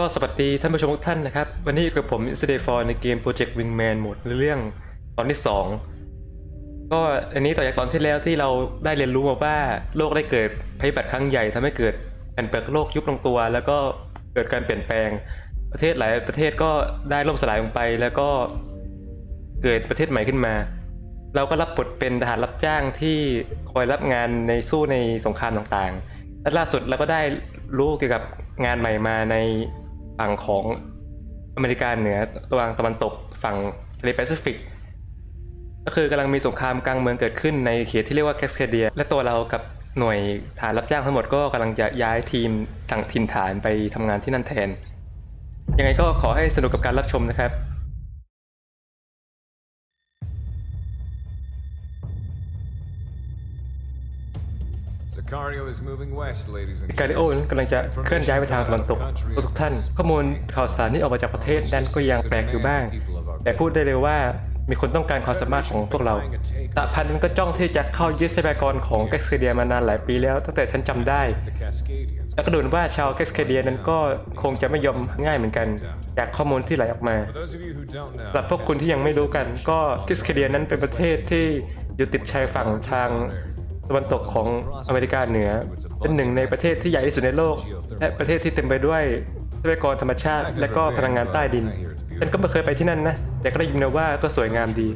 ก็สวัสดีท่านผู้ชมทุกท่านนะครับ วันนี้อยู่กับผมอิสเดฟอร์ในเกม Project Wingman หมดเรื่องตอนที่ 2 ก็อันนี้ต่อจากตอนที่แล้วที่เราได้เรียนรู้มาว่าโลกได้เกิดภัยพิบัติครั้งใหญ่ทำให้เกิดแผ่นเปลือกโลกยุบลงตัว แล้วก็เกิดการเปลี่ยนแปลง ประเทศหลายประเทศก็ได้ล่มสลายลงไป แล้วก็เกิดประเทศใหม่ขึ้นมา เราก็รับบทเป็นทหารรับจ้างที่คอยรับงานในสู้ในสงครามต่างๆและล่าสุดเราก็ได้รู้เกี่ยวกับงานใหม่มาใน ฝั่งของอเมริกาเหนือตะวันตะวันตกฝั่งทะเลแปซิฟิก ก็คือกำลังมีสงครามกลางเมืองเกิดขึ้นในเขตที่เรียกว่าแคสเคเดีย และตัวเรากับหน่วยฐานรับจ้างทั้งหมดก็กำลังจะย้ายทีมต่างถิ่นฐานไปทำงานที่นั่นแทน ยังไงก็ขอให้สนุกกับการรับชมนะครับ กาลิโอนั้นกำลังจะเคลื่อนย้ายไปทางตะวันตกทุกท่าน ข้อมูลข่าวสารที่ออกมาจากประเทศนั้นก็ยังแปลกอยู่บ้าง แต่พูดได้เลยว่ามีคนต้องการความสามารถของพวกเราสหพันธ์มันก็จ้องที่จะเข้ายึดทรัพยากรของแกสเคเดียมานานหลายปีแล้วตั้งแต่ฉันจำได้ The Cascadians. แล้วก็ดูเหมือนว่าชาวแกสเคเดียนั้นก็คงจะไม่ยอมง่ายเหมือนกัน จากข้อมูลที่ไหลออกมา For those of you who don't know, สำหรับพวกคุณที่ยังไม่รู้กัน ก็แกสเคเดียนั้นเป็นประเทศที่อยู่ติดชายฝั่งทาง ตะวันตกของอเมริกาเหนือ เป็นหนึ่งในประเทศที่ใหญ่ที่สุดในโลก และประเทศที่เต็มไปด้วยทรัพยากรธรรมชาติ และก็พลังงานใต้ดินฉันก็ไม่เคยไปที่นั่นนะ แต่ก็ได้ยินมาว่าก็สวยงามดี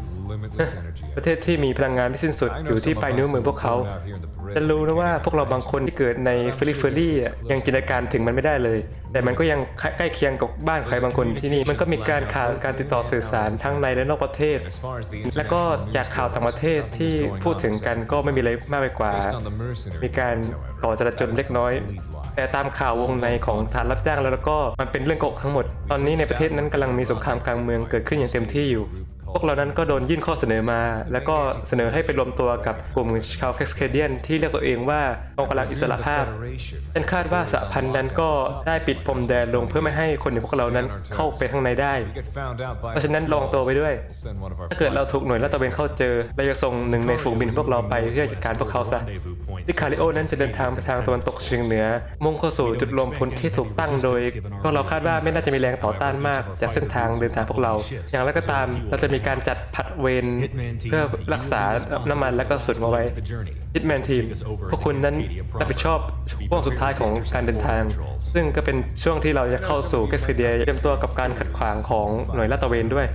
ประเทศที่มีพลังงานไม่สิ้นสุด I อ know ยู่ที่ some ปลายนิ้วมือพวกเขา out here in the periphery. ฉันรู้นะว่าพวกเราบางคนที่เกิดในเฟริเฟอรี่อะยังจินตนาการถึงมันไม่ได้เลย แต่มันก็ยังใกล้เคียงกับบ้านใครบางคนที่นี่มันก็มีการขาดการติดต่อสื่อสารทั้งในและนอกประเทศ As far as the แล้วก็ international จาก news ข่าวต่างประเทศ flow, ที่ nothing is พูด going ถึง on กัน except ก็ไม่มีอะไรมากไปกว่า based on the mercenary มีการ reports, however, ก่อจราจนเล็กน้อย that is a complete lie. แต่ตามข่าววงในของฐานรับจ้างแล้วก็มันเป็นเรื่องโกหกทั้งหมด ตอนนี้ในประเทศนั้นกำลังมีสงครามกลางเมืองเกิดขึ้นอย่างเต็มที่อยู่ พวกเรานั้นก็โดนยื่นข้อเสนอมา แล้วก็เสนอให้ไปรวมตัวกับกลุ่มชาวแคสเคเดียนที่เรียกตัวเองว่ากองกำลังอิสระภาพฉันคาดว่าสหพันธ์นั้นก็ได้ปิดพรมแดนลงเพื่อไม่ให้คนอย่างพวกเรานั้นเข้าไปข้างในได้ เพราะฉะนั้นลองตัวไปด้วย ถ้าเกิดเราถูกหน่วยลาดตระเวนเข้าเจอเราจะส่งหนึ่งในฝูงบินพวกเราไปเพื่อจัดการพวกเขาซะที่คาริโอนั้นจะเดินทางไปทางตะวันตกเฉียงเหนือ มุ่งเข้าสู่จุดรวมพลที่ถูกตั้งโดยพวกเราคาดว่าไม่น่าจะมีแรงต่อต้านมากจากเส้นทางเดินทางพวกเรา อย่างไรก็ตามเราจะมีการจัดผัดเวรเพื่อรักษาน้ำมันและก็สุดมาไว้ฮิตแมนทีมพวกคุณนั้นรับผิดชอบช่วงสุดท้ายของการเดินทาง ซึ่งก็เป็นช่วงที่เราจะเข้าสู่เกสเดียเตรียมตัวกับการขัดขวางของหน่วยลาดตระเวนด้วย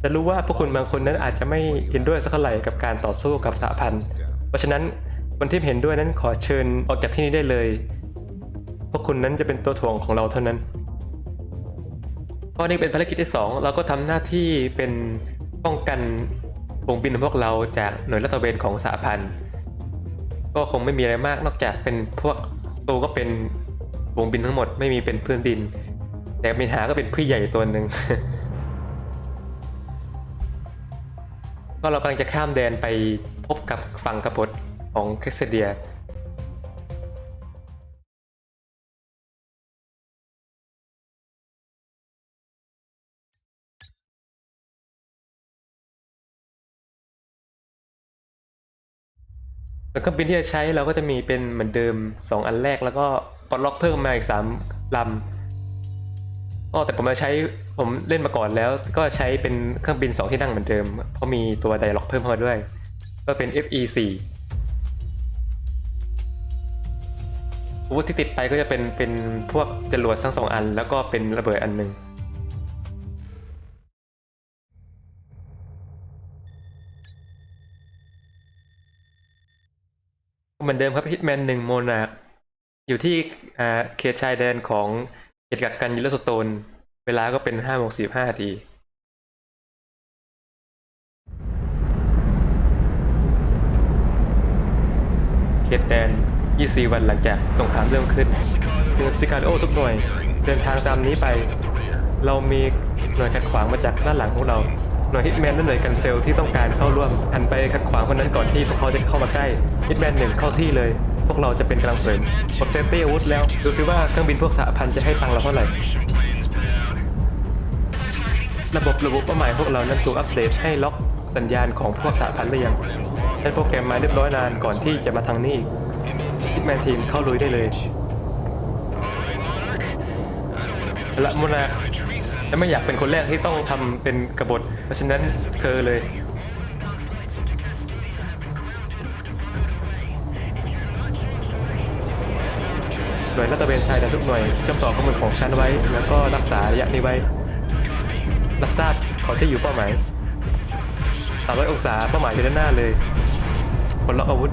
แต่รู้ว่าพวกคุณบางคนนั้นอาจจะไม่เห็นด้วยสักเท่าไหร่กับการต่อสู้กับสหพันธ์ เพราะฉะนั้นคนที่เห็นด้วยนั้นขอเชิญออกจากที่นี่ได้เลย พวกคุณนั้นจะเป็นตัวถ่วงของเราเท่านั้นเพราะนี่เป็นภารกิจที่สองเราก็ทำหน้าที่เป็น ป้องกันวงบินของพวกเราจากหน่วยลาดตระเวนของสหพันธ์ ก็คงไม่มีอะไรมากนอกจากเป็นพวกตัวก็เป็นวงบินทั้งหมดไม่มีเป็นพื้นดิน แต่มีหาก็เป็นพี่ใหญ่ตัวหนึ่งก็เรากำลังจะข้ามแดนไปพบกับฝั่งกบฏของแคสเดีย ส่วนเครื่องบินที่จะใช้เราก็จะมีเป็นเหมือนเดิม 2 อันแรกแล้วก็ปลดล็อกเพิ่มมาอีก 3ลำก็แต่ผมมาใช้ผมเล่นมาก่อนแล้ว ก็ใช้เป็นเครื่องบิน 2 ที่นั่งเหมือนเดิม เพราะมีตัวไดล็อกเพิ่มเข้ามาด้วย ก็เป็น FE4 อาวุธที่ติดไปก็จะเป็นเป็นพวกจรวดทั้งสองอัน แล้วก็เป็นระเบิดอันหนึ่ง เหมือนเดิมครับฮิตแมนหนึ่งโมนาคอยู่ที่เขตชายแดนของเขตกักกันยิลสโตน เวลาก็เป็นห้าโมงสี่ห้าทีเขตแดน 24 วันหลังจากสงครามเริ่มขึ้นถึงซิคาโอทุกหน่วย เดินทางตามนี้ไป เรามีหน่วยขัดขวางมาจากด้านหลังของเรา หน่วยฮิตแมนและหน่วยกันเซลที่ต้องการเข้าร่วมหันไปขัดขวางคนนั้นก่อนที่พวกเขาจะเข้ามาใกล้ฮิตแมนหนึ่งเข้าที่เลย พวกเราจะเป็นกำลังเสริมกดเซฟตี้อาวุธแล้ว ดูซิว่าเครื่องบินพวกสหพันธ์จะให้ตังค์เราเท่าไหร่ ระบบระบบเป้าหมายพวกเรานั้นถูกอัปเดตให้ล็อกสัญญาณของพวกสหพันธ์หรือยังได้โปรแกรมมาเรียบร้อยนานก่อนที่จะมาทางนี้อีกฮิตแมนทีมเข้าลุยได้เลยละมุนา และไม่อยากเป็นคนแรกที่ต้องทำเป็นกบฏ เพราะฉะนั้นเธอเลย หน่วยลาดตระเวนชายแดนทุกหน่วยเชื่อมต่อข้อมูลของฉันไว้ แล้วก็รักษาระยะนี้ไว้ รับทราบขอที่อยู่เป้าหมาย300องศาเป้าหมายอยู่ด้านหน้าเลยผลล็อกอาวุธ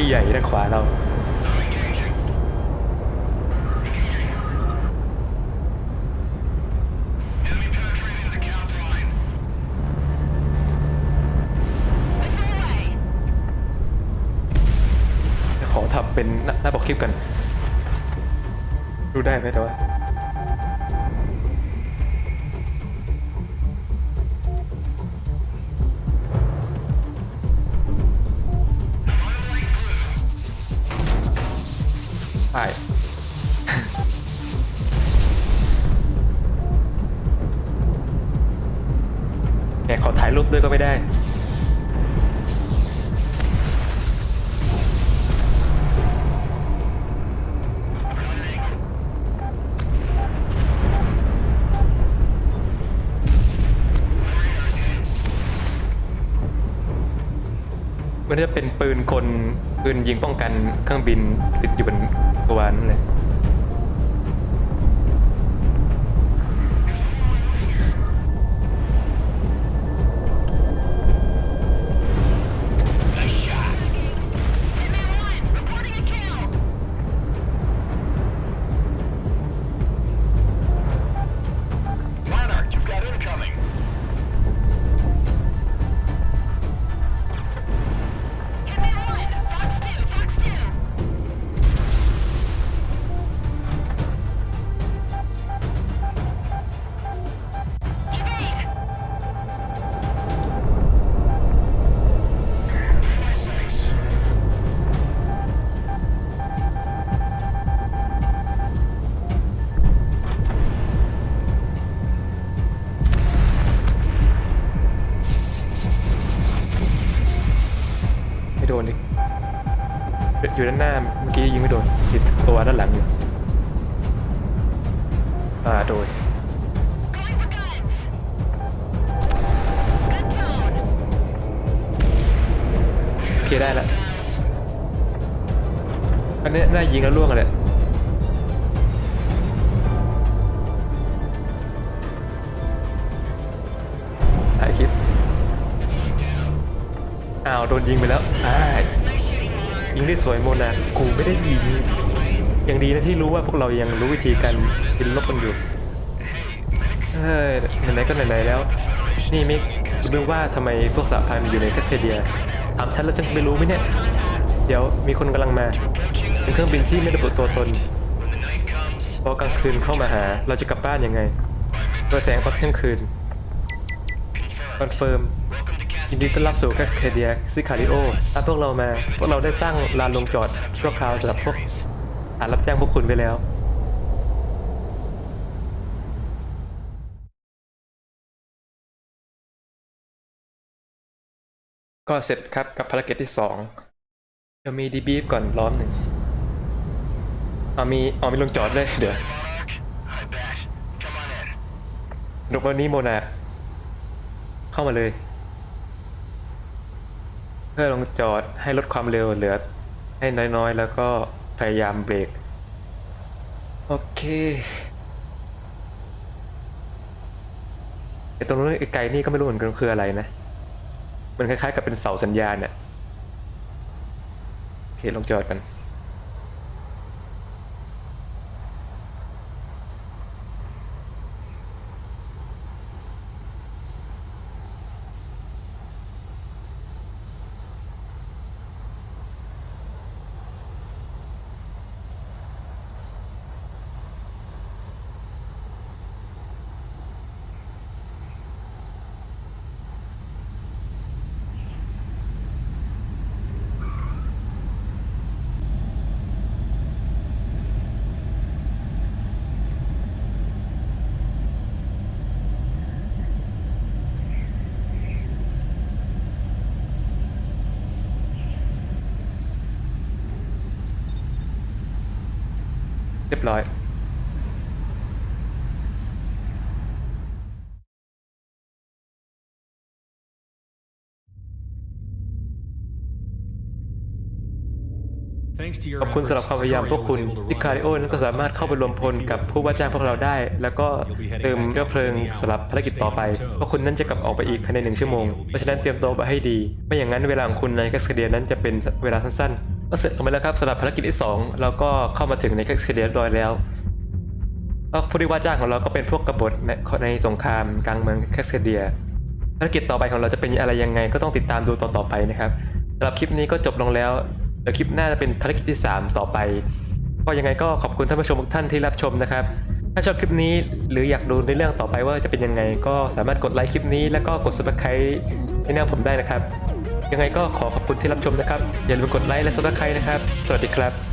ที่ใหญ่ด้านขวาเรา ขอทำเป็นหน้าปกคลิปกันรู้ได้ไหมแต่ว่า จะเป็นปืนกลปืนยิงป้องกันเครื่องบินติดอยู่บนตัวนั่นเลย งไม่โดนติดตัวด้านหลังอยู่อ่าโดน Going for guns. Good tone. โอเคได้ละอันนี้น่ายิงแล้วล่วงเลยถ่ายคลิปอ้าวโดนยิงไปแล้วอ้า ยิงได้สวยโมนากูไม่ได้ยิงยังดีนะที่รู้ว่าพวกเรายังรู้วิธีการกินลบกันอยู่เฮ้ยไหนๆก็ไหนๆแล้ว นี่มิกรู้ว่าทำไมพวกสหพันอยู่ในแคสเซเดียถามฉันแล้วฉันจะไม่รู้ไหมเนี่ย เดี๋ยวมีคนกำลังมา เป็นเครื่องบินที่ไม่ระบุตัวตนพอกลางคืนเข้ามาหา เราจะกลับบ้านยังไงโดยแสงตอนเที่ยงคืนคอนเฟิร์ม ยิน Cascade. ดีต้อนรับสู่แคสเ a เดียซิคาริโอตามพวกเรามา พวกเราได้สร้างลานลงจอดชั่วคราวสำหรับพวกฐานรับจ้างพวกคุณไปแล้ว ก็เสร็จครับกับภารกิจที่สองเดี๋ยวมีดีบีฟก่อนล้อมหนึ่งเอามีเอามีลงจอดด้วยเดี๋ยว Monarch, I bet. Come on in. ดกวันนี้โมนาเข้ามาเลยเพื่อลงจอดให้ลดความเร็วเหลือให้น้อยๆ แล้วก็พยายามเบรก โอเคไอตรงนู้นไกลนี่ก็ไม่รู้เหมือนกันคืออะไรนะ มันคล้ายๆกับเป็นเสาสัญญาณเนี่ยโอเคลงจอดกัน บร้อยขอบคุณสำหรับความพยายามพวกคุณดิคาริโอนั้นก็สามารถเข้าไปรวมพลกับผู้ว่าจ้างพวกเราได้ แล้วก็เติมเชื้อเพลิงสำหรับภารกิจต่อไปพวกคุณนั้นจะกลับออกไปอีกภายในหนึ่งชั่วโมง เพราะฉะนั้นเตรียมตัวไปให้ดี ไม่อย่างนั้นเวลาของคุณในแคสเคเดียนั้นจะเป็นเวลาสั้นๆ ก็เสร็จออกไปแล้วครับสำหรับภารกิจที่สองเราก็เข้ามาถึงในแคสเคเดียบร้อยแล้วผู้ที่ว่าจ้างของเราก็เป็นพวกกบฏในในสงครามกลางเมืองแคสเคเดียภารกิจต่อไปของเราจะเป็นอะไรยังไงก็ต้องติดตามดูต่อๆไปนะครับสำหรับคลิปนี้ก็จบลงแล้วเดี๋ยวคลิปหน้าจะเป็นภารกิจที่ 3 ต่อไปก็ยังไงก็ขอบคุณท่านผู้ชมทุกท่านที่รับชมนะครับ ถ้าชอบคลิปนี้หรืออยากดูในเรื่องต่อไปว่าจะเป็นยังไง ก็สามารถกดไลค์คลิปนี้แล้วก็กด subscribe ให้แนวผมได้นะครับ ยังไงก็ขอขอบคุณที่รับชมนะครับ อย่าลืมกดไลค์และ subscribe นะครับ สวัสดีครับ